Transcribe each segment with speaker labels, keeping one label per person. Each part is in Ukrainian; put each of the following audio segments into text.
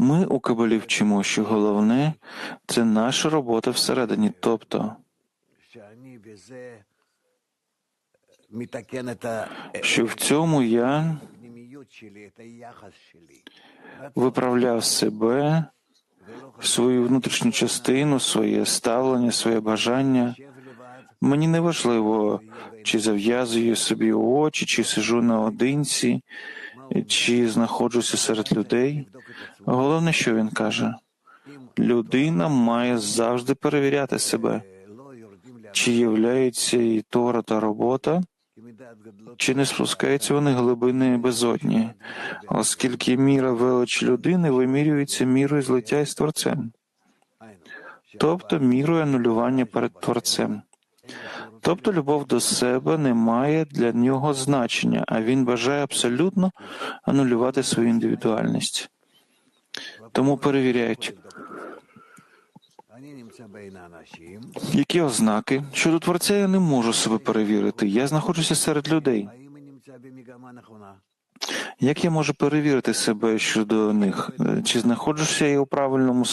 Speaker 1: Ми у Кабалі вчимо, що головне це наша робота всередині, тобто що в цьому я виправляв себе, свою внутрішню частину, своє ставлення, своє бажання. Мені не важливо, чи зав'язую собі очі, чи сижу наодинці чи знаходжуся серед людей. Головне, що він каже: людина має завжди перевіряти себе, чи являється її тора та робота, чи не спускаються вони глибини безодні, оскільки міра велич людини вимірюється мірою злиття із творцем, тобто мірою анулювання перед творцем. Тобто любов до себе не має для нього значення, а він бажає абсолютно анулювати свою індивідуальність. Тому перевіряють, які ознаки щодо творця я не можу себе перевірити. Я знаходжуся серед людей. Як я можу перевірити себе щодо них? Е, чи знаходжуся я у правильному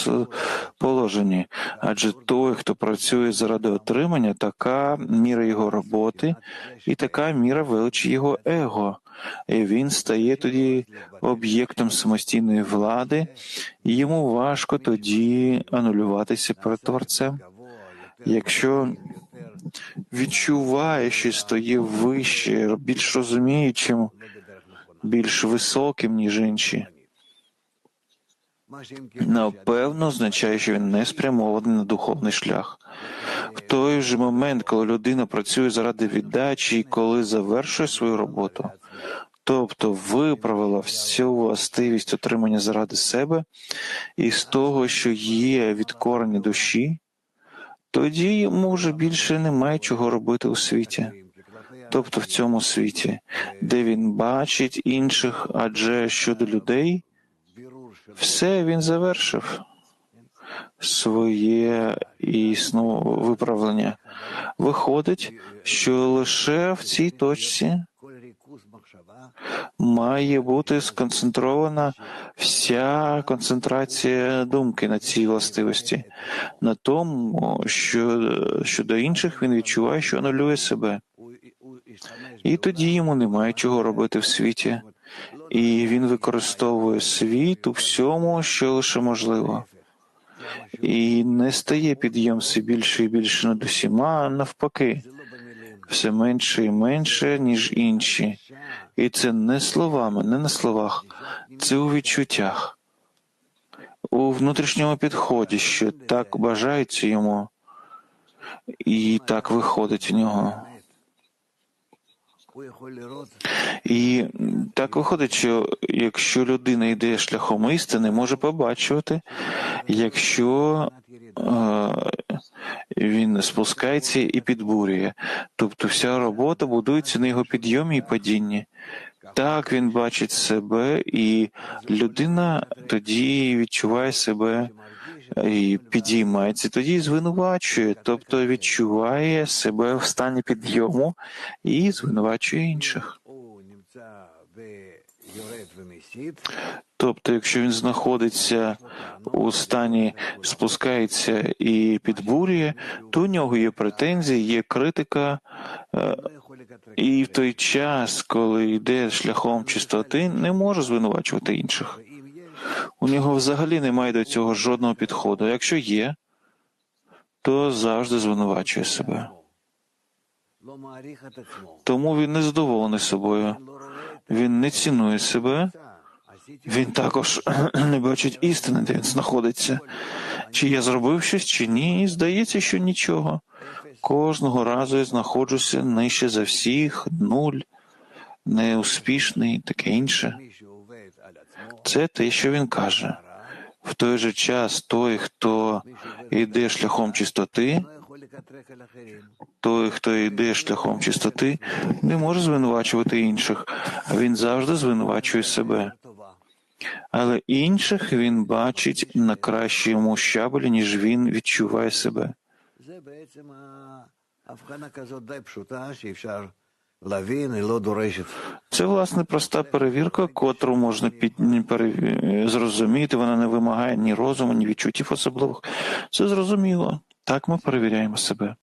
Speaker 1: положенні? Адже той, хто працює заради отримання, така міра його роботи і така міра величі його его. І Він стає тоді об'єктом самостійної влади, і йому важко тоді анулюватися перед творцем. Якщо відчуває, що стає вище, більш розуміючим, більш високим, ніж інші. Напевно, означає, що він не спрямований на духовний шлях. В той же момент, коли людина працює заради віддачі і коли завершує свою роботу, тобто виправила всю властивість отримання заради себе і з того, що є від відкорення душі, тоді йому вже більше немає чого робити у світі тобто в цьому світі, де він бачить інших, адже щодо людей все він завершив своє існу виправлення. Виходить, що лише в цій точці має бути сконцентрована вся концентрація думки на цій властивості, на тому, що щодо інших він відчуває, що анулює себе і тоді йому немає чого робити в світі, і він використовує світ у всьому, що лише можливо, і не стає підйом більше і більше над усіма, а навпаки, все менше і менше, ніж інші. І це не словами, не на словах, це у відчуттях, у внутрішньому підході, що так бажається йому, і так виходить у нього. І так виходить, що якщо людина йде шляхом істини, може побачувати, якщо е, він спускається і підбурює. Тобто вся робота будується на його підйомі і падінні. Так він бачить себе, і людина тоді відчуває себе і підіймається, тоді звинувачує, тобто відчуває себе в стані підйому і звинувачує інших. Тобто, якщо він знаходиться у стані, спускається і підбурює, то у нього є претензії, є критика, е, і в той час, коли йде шляхом чистоти, не може звинувачувати інших. У нього взагалі немає до цього жодного підходу. Якщо є, то завжди звинувачує себе. Тому він не задоволений собою, він не цінує себе, він також не бачить істини, де він знаходиться. Чи я зробив щось, чи ні, і здається, що нічого. Кожного разу я знаходжуся нижче за всіх, нуль, неуспішний, таке інше. Це те, що він каже. В той же час той, хто йде шляхом чистоти, той, хто йде шляхом чистоти, не може звинувачувати інших, він завжди звинувачує себе. Але інших він бачить на кращому щабелі, ніж він відчуває себе. Це власне проста перевірка, котру можна під... перев... зрозуміти. Вона не вимагає ні розуму, ні відчуттів особливих. Це зрозуміло. Так ми перевіряємо себе.